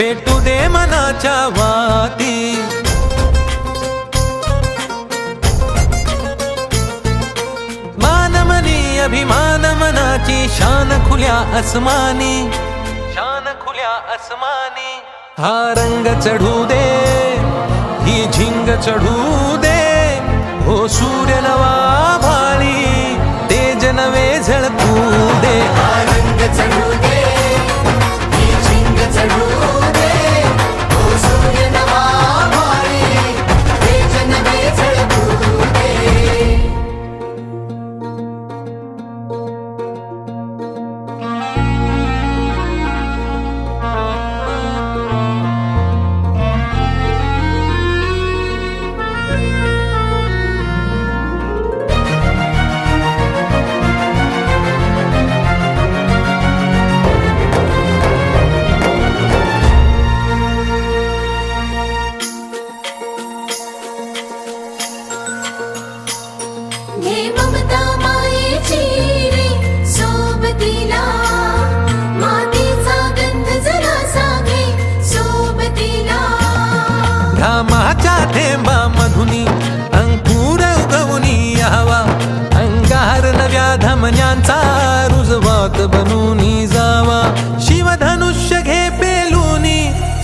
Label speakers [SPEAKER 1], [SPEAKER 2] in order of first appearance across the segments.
[SPEAKER 1] पेटू दे मनाच्या वाती. मानमनी अभिमान मनाची शान खुल्या अस्मानी शान खुल्या अस्मानी हा रंग चढू दे ही झिंग चढू दे. हो सूर्य नवा भाळी तेज नवे झळकू दे.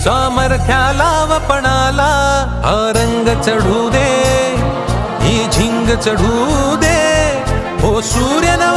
[SPEAKER 1] सामर्थ्याला वपणाला हा रंग चढू दे ही झिंग चढू दे. हो सूर्य नवा